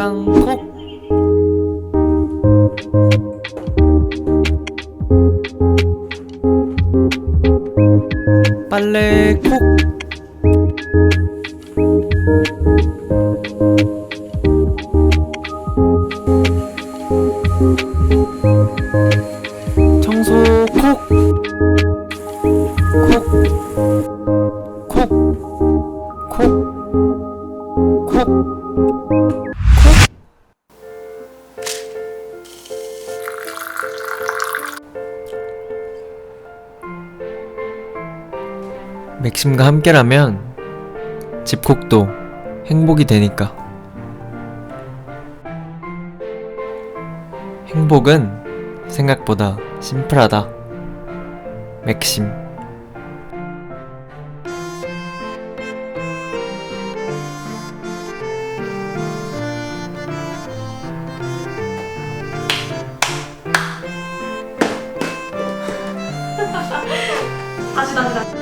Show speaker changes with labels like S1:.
S1: 방콕. 빨래콕. 콕콕 콕 콕콕. 맥심과 함께라면 집콕도 행복이 되니까. 행복은 생각보다 심플하다. 맥심.
S2: 다시 다시 다시